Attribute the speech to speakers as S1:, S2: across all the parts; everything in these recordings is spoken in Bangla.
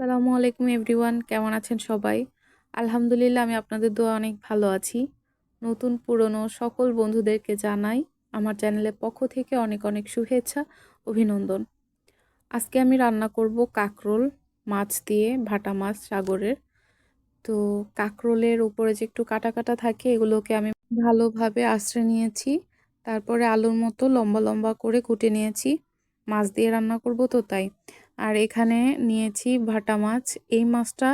S1: আসসালামু আলাইকুম এভরিওয়ান, কেমন আছেন সবাই? আলহামদুলিল্লাহ, আমি আপনাদের দোয়া অনেক ভালো আছি। নতুন, পুরনো সকল বন্ধুদেরকে জানাই আমার চ্যানেলের পক্ষ থেকে অনেক অনেক শুভেচ্ছা, অভিনন্দন। আজকে আমি রান্না করব কাকরোল, মাছ দিয়ে ভাটা মাছ সাগরের। তো কাকরোলের উপরে যে একটু কাটা কাটা থাকে, এগুলোকে আমি ভালোভাবে আশ্রে নিয়েছি। তারপরে আলুর মতো লম্বা লম্বা করে কুটে নিয়েছি। মাছ দিয়ে রান্না করব তো তাই। আর এখানে নিয়েছি ভাটা মাছ। এই মাছটা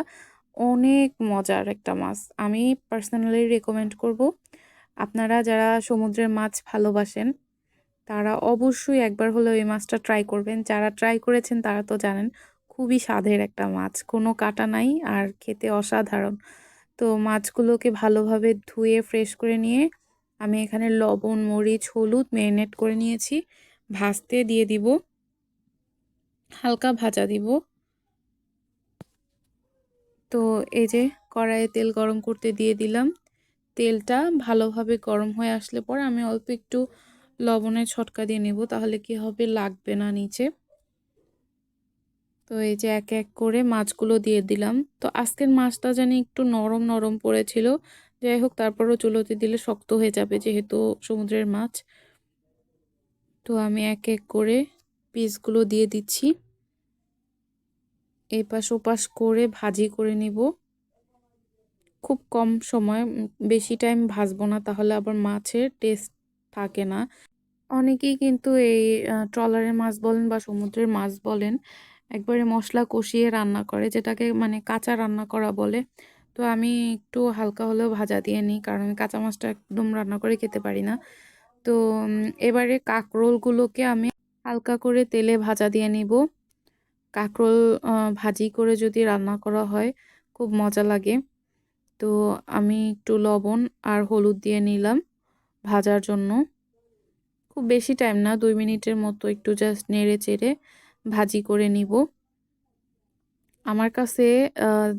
S1: অনেক মজার একটা মাছ। আমি পার্সোনালি রেকমেন্ড করব। আপনারা যারা সমুদ্রের মাছ ভালোবাসেন, তারা অবশ্যই একবার হলেও এই মাছটা ট্রাই করবেন। যারা ট্রাই করেছেন, তারা তো জানেন, খুবই স্বাদের একটা মাছ। কোনো কাটা নাই আর খেতে অসাধারণ। তো মাছগুলোকে ভালোভাবে ধুয়ে ফ্রেশ করে নিয়ে আমি এখানে লবণ, মরিচ, হলুদ ম্যারিনেট করে নিয়েছি। ভাজতে দিয়ে দিব। হালকা ভাজা দিব। তো এই যে কড়াইয়ে তেল গরম করতে দিয়ে দিলাম। তেলটা ভালোভাবে গরম হয়ে আসলে পরে আমি অল্প একটু লবণের ছটকা দিয়ে নেব, তাহলে কি হবে লাগবে না নিচে। তো এই যে এক এক করে মাছগুলো দিয়ে দিলাম। তো আজকের মাছটা জানি একটু নরম নরম পড়েছিল। যাই হোক, তারপরও চুলোতে দিলে শক্ত হয়ে যাবে যেহেতু সমুদ্রের মাছ। তো আমি এক এক করে পিসগুলো দিয়ে দিচ্ছি। এপাশ ওপাশ করে ভাজি করে নিব। খুব কম সময় বেশি টাইম ভাজবো না, তাহলে আবার মাছের টেস্ট থাকে না। অনেকেই কিন্তু এই ট্রলারের মাছ বলেন বা সমুদ্রের মাছ বলেন, একবারে মশলা কষিয়ে রান্না করে, যেটাকে মানে কাঁচা রান্না করা বলে। তো আমি একটু হালকা হলেও ভাজা দিয়ে নিই, কারণ কাঁচা মাছটা একদম রান্না করে খেতে পারি না। তো এবারে কাঁকরোলগুলোকে আমি হালকা করে তেলে ভাজা দিয়ে নিব। কাঁকরোল ভাজি করে যদি রান্না করা হয়, খুব মজা লাগে। তো আমি একটু লবণ আর হলুদ দিয়ে নিলাম ভাজার জন্য। খুব বেশি টাইম না, দুই মিনিটের মতো একটু জাস্ট নেড়ে চেড়ে ভাজি করে নিব। আমার কাছে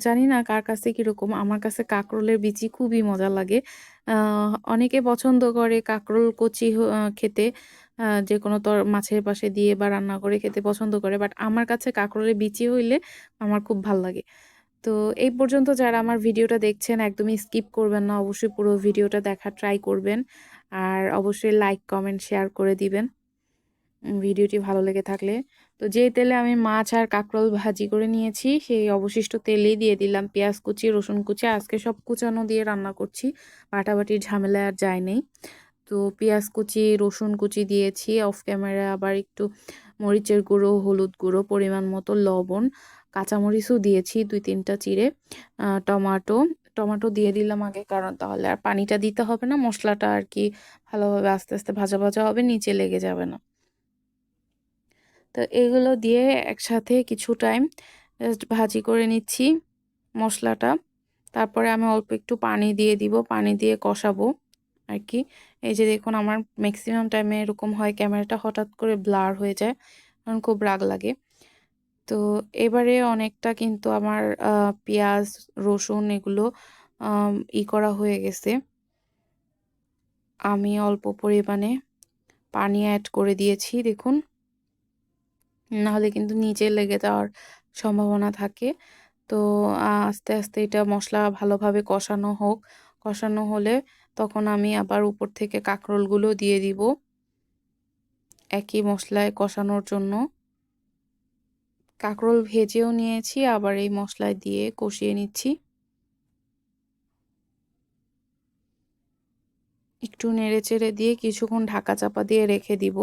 S1: জানি না কার কাছে কীরকম, আমার কাছে কাঁকরোলের বিচি খুবই মজা লাগে। অনেকে পছন্দ করে কাঁকরোল কচি খেতে। যে কোনো তর মাছের পাশে দিয়ে বা রান্না করে খেতে পছন্দ করে বাট আমার কাছে কাঁকরোলের বিচি হইলে আমার খুব ভালো লাগে। তো এই পর্যন্ত যারা আমার ভিডিওটা দেখছেন, একদমই স্কিপ করবেন না, অবশ্যই পুরো ভিডিওটা দেখার ট্রাই করবেন। আর অবশ্যই লাইক কমেন্ট শেয়ার করে দিবেন। ভিডিওটি ভালো লেগে থাকলে। তো যেই তেলে আমি মাছ আর কাঁকরোল ভাজি করে নিয়েছি, সেই অবশিষ্ট তেলেই দিয়ে দিলাম। পেঁয়াজ কুচি, রসুন কুচি, আজকে সব কুচানো দিয়ে রান্না করছি। বাটাবাটির ঝামেলা আর যায় নেই। তো পেঁয়াজ কুচি, রসুন কুচি দিয়েছি অফ ক্যামেরা আবার একটু মরিচের গুঁড়ো, হলুদ গুঁড়ো, পরিমাণ মতো লবণ, কাঁচামরিচও দিয়েছি দুই তিনটা চিড়ে টমাটো, টমেটো দিয়ে দিলাম আগে কারণ তাহলে আর পানিটা দিতে হবে না, মশলাটা আর কি ভালোভাবে আস্তে আস্তে ভাজা ভাজা হবে, নিচে লেগে যাবে না। তো এগুলো দিয়ে একসাথে কিছু টাইম জাস্ট ভাজি করে নিচ্ছি মশলাটা, তারপরে আমি অল্প একটু পানি দিয়ে দিব, পানি দিয়ে কষাবো আর কি। এই যে দেখুন, আমার ম্যাক্সিমাম টাইমে এরকম হয় ক্যামেরাটা হঠাৎ করে ব্লার হয়ে যায়, কারণ খুব রাগ লাগে। তো এবারে অনেকটা কিন্তু আমার পেঁয়াজ, রসুন এগুলো ই করা হয়ে গেছে। আমি অল্প পরিমাণে পানি অ্যাড করে দিয়েছি, দেখুন। নাহলে কিন্তু নিচে লেগে যাওয়ার সম্ভাবনা থাকে। তো আস্তে আস্তে এটা মশলা ভালোভাবে কষানো হোক কষানো হলে তখন আমি আবার উপর থেকে কাঁকরোলগুলো দিয়ে দিব একই মশলায় কষানোর জন্য। কাঁকরোল ভেজেও নিয়েছি, আবার এই মশলায় দিয়ে কষিয়ে নিচ্ছি। একটু নেড়ে চেড়ে দিয়ে কিছুক্ষণ ঢাকা চাপা দিয়ে রেখে দিব।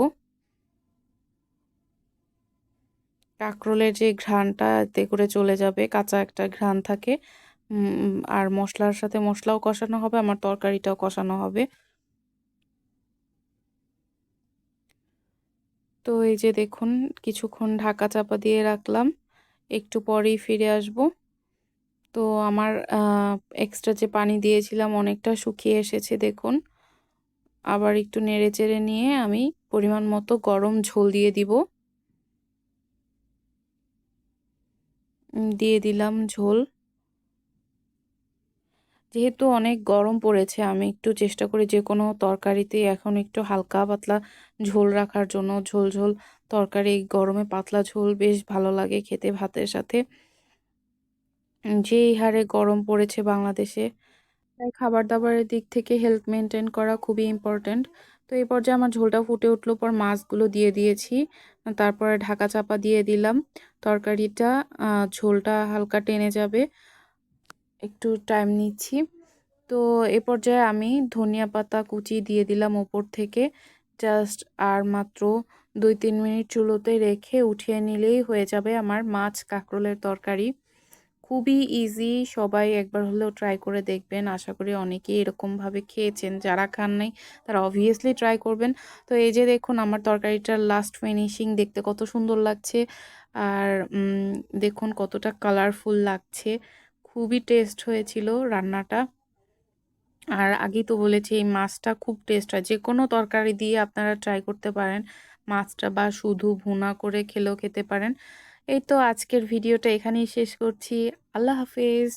S1: কাঁকরোলের যে ঘ্রাণটা এতে করে চলে যাবে, কাঁচা একটা ঘ্রাণ থাকে আর মশলার সাথে মশলাও কষানো হবে, আমার তরকারিটাও কষানো হবে। তো এই যে দেখুন, কিছুক্ষণ ঢাকা চাপা দিয়ে রাখলাম, একটু পরেই ফিরে আসব। তো আমার এক্সট্রা যে পানি দিয়েছিলাম অনেকটা শুকিয়ে এসেছে, দেখুন। আবার একটু নেড়ে চেড়ে নিয়ে আমি পরিমাণ মতো গরম ঝোল দিয়ে দিব। দিয়ে দিলাম ঝোল। যেহেতু অনেক গরম পড়েছে, আমি একটু চেষ্টা করি যে কোনো তরকারিতে এখন একটু হালকা পাতলা ঝোল রাখার জন্য। ঝোল ঝোল তরকারি গরমে পাতলা ঝোল বেশ ভালো লাগে খেতে ভাতের সাথে। যেই হারে গরম পড়েছে বাংলাদেশে, তাই খাবার দাবারের দিক থেকে হেলথ মেনটেন করা খুবই ইম্পর্ট্যান্ট তো এই পর্যায়ে আমার ঝোলটা ফুটে উঠল, পর মাছগুলো দিয়ে দিয়েছি। তারপরে ঢাকা চাপা দিয়ে দিলাম। তরকারিটা ঝোলটা হালকা টেনে যাবে। একটু টাইম নিচ্ছি। তো এ পর্যায়ে আমি ধনিয়া পাতা কুচি দিয়ে দিলাম ওপর থেকে। জাস্ট আর মাত্র দুই তিন মিনিট চুলোতে রেখে উঠিয়ে নিলেই হয়ে যাবে আমার মাছ কাঁকরোলের তরকারি। খুবই ইজি সবাই একবার হলেও ট্রাই করে দেখবেন। আশা করি অনেকেই এরকমভাবে খেয়েছেন। যারা খান নাই, তারা অবভিয়াসলি ট্রাই করবেন। তো এই যে দেখুন, আমার তরকারিটার লাস্ট ফিনিশিং দেখতে কত সুন্দর লাগছে। আর দেখুন কতটা কালারফুল লাগছে। খুবই টেস্ট হয়েছিল রান্নাটা। আর আগেই তো বলেছি, এই মাছটা খুব টেস্ট হয়। যে কোনো তরকারি দিয়ে আপনারা ট্রাই করতে পারেন। মাছটা বা শুধু ভুনা করে খেলেও খেতে পারেন। এই তো আজকের ভিডিওটা এখানেই শেষ করছি। আল্লাহ হাফেজ।